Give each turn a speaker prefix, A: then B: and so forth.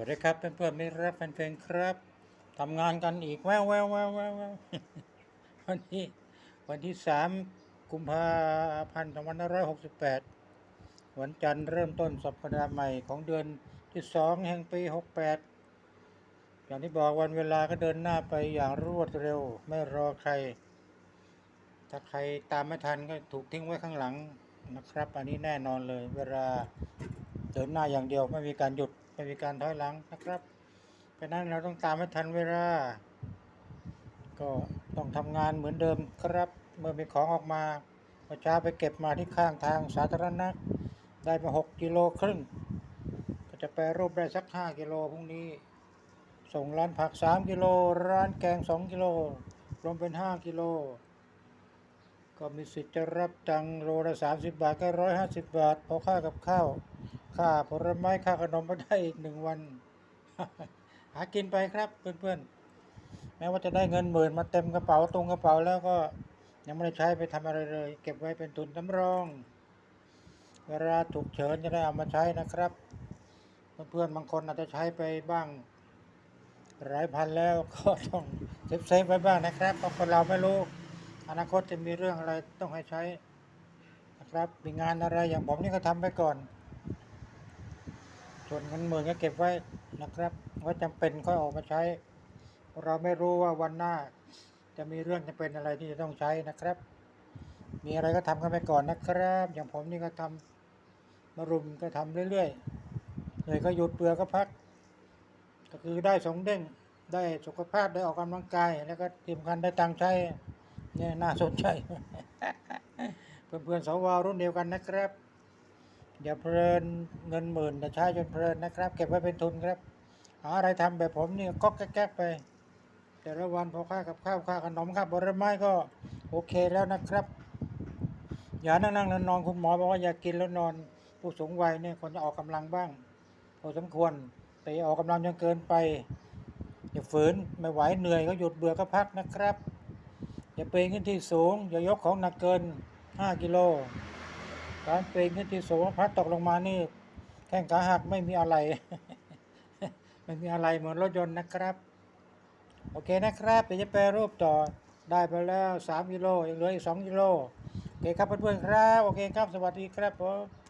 A: วัสดีครับเพื่อนๆมิตรรักแฟนๆครับทำงานกันอีกแววแววแววแววแวววันที่วันที่สามกุมภาพันธ์สองพันห้าร้อยหกสิบแปดวันจันทร์เริ่มต้นสัปดาห์ใหม่ของเดือนที่สองแห่งปีหกแปดอย่างที่บอกวันเวลาก็เดินหน้าไปอย่างรวดเร็ว ไม่รอใคร ถ้าใครตามไม่ทันก็ถูกทิ้งไว้ข้างหลังนะครับ อันนี้แน่นอนเลย เวลาเดินหน้าอย่างเดียวไม่มีการหยุด ไม่มีการถอยหลังนะครับเพราะนั้นเราต้องตามให้ทันเวลา ก็ต้องทำงานเหมือนเดิมครับ เมื่อมีของออกมาเมื่อเช้าไปเก็บมาที่ข้างทางสาธารณะได้มาหกกิโลครึ่งก็จะไปรูปได้สักห้ากิโลพรุ่งนี้ ส่งร้านผักสามกิโล ร้านแกงสองกิโล รวมเป็นห้ากิโล ก็มีสิทธิ์จะรับตังโลละสามสิบบาทก็ร้อยห้าสิบบาทพอค่ากับข้าว ค่าผลไม้ค่าขนมไปได้อีกหนึ่งวัน หากินไปครับเพื่อนๆ แม้ว่าจะได้เงินหมื่นมาเต็มกระเป๋าตรงกระเป๋าแล้วก็ยังไม่ได้ใช้ไปทำอะไรเลย เก็บไว้เป็นทุนสำรอง เวลาถูกเฉินจะได้เอามาใช้นะครับ เพื่อนๆบางคนอาจจะใช้ไปบ้างหลายพันแล้วก็ต้องเซฟเซฟไว้บ้างนะครับเพราะคนเราไม่รู้อนาคตจะมีเรื่องอะไรต้องให้ใช้นะครับมีงานอะไรอย่างผมนี่ก็ทำไปก่อน ส่วนเงินหมื่นก็เก็บไว้นะครับไว่าจำเป็นค่อยออกมาใช้ เราไม่รู้ว่าวันหน้า จะมีเรื่องจะเป็นอะไรที่จะต้องใช้นะครับ มีอะไรก็ทำกันไปก่อนนะครับ อย่างผมนี่ก็ทำมารุมก็ทำเรื่อยๆเลยก็หยุดเบื่อก็พัก ก็คือได้สองเด้งได้สุขภาพได้ออกกำลังกาย แล้วก็ทีมกันได้ตังใช้เนี่ยน่าสนใจ เพื่อนๆสวรุ่นเดียวกันนะครับ อย่าเพลินเงินหมื่นอย่าใช้จนเพลินนะครับ เก็บไว้เป็นทุนครับหาอะไรทำแบบผมนี่ก็แก๊กไป แต่ละวันพอค่ากับข้าวค่าขนมค่าผลไม้ก็โอเคแล้วนะครับ อย่านั่งนั่งนอนนอนคุณหมอบอกว่าอย่ากินแล้วนอนผู้สูงวัยเนี่ยควรจะออกกำลังบ้างพอสมควรแต่อออกกำลังจนเกินไป อย่าฝืนไม่ไหวเหนื่อยก็หยุดเบื่อก็พักนะครับ อย่าปีนขึ้นที่สูง อย่ายกของหนักเกิน 5 กิโล การปีนขึ้นที่สูงพัดตกลงมานี่ แข้งขาหักไม่มีอะไร ไม่มีอะไรเหมือนรถยนต์นะครับ โอเคนะครับเดี๋ยวจะแปรรูปต่อได้ไปแล้ว 3 กิโลยังเหลืออีก 2 กิโลโอเคครับเพื่อนๆครับ โอเคครับ สวัสดีครับผม